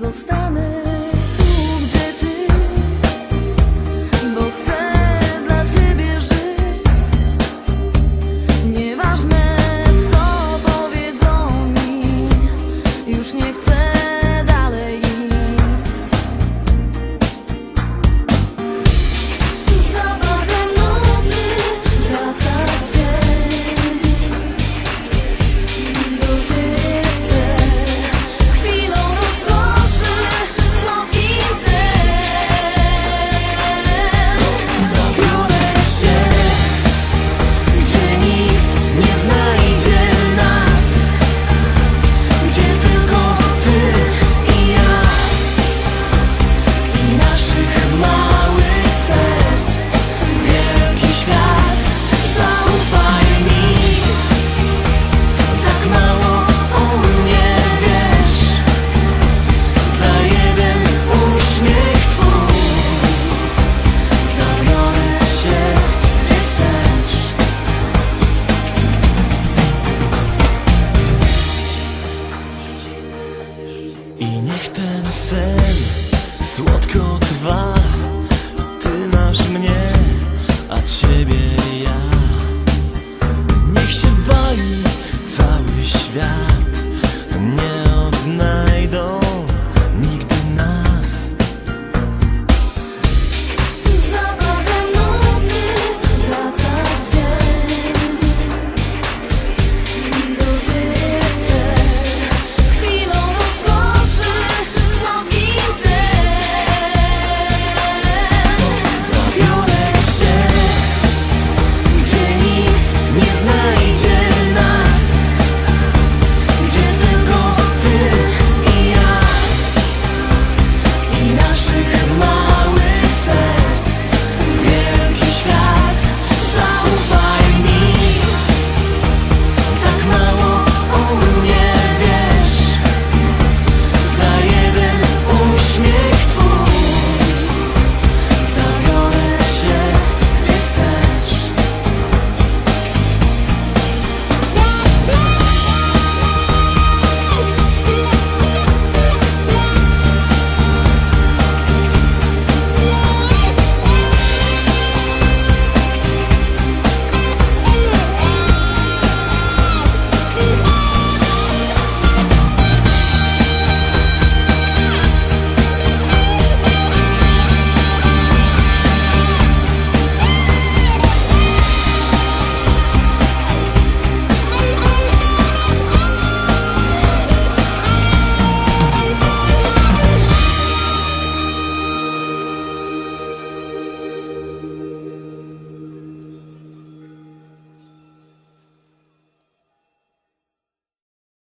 zostanę tu, gdzie ty, bo chcę dla ciebie żyć. Nieważne, co powiedzą mi, już nie chcę. olhar.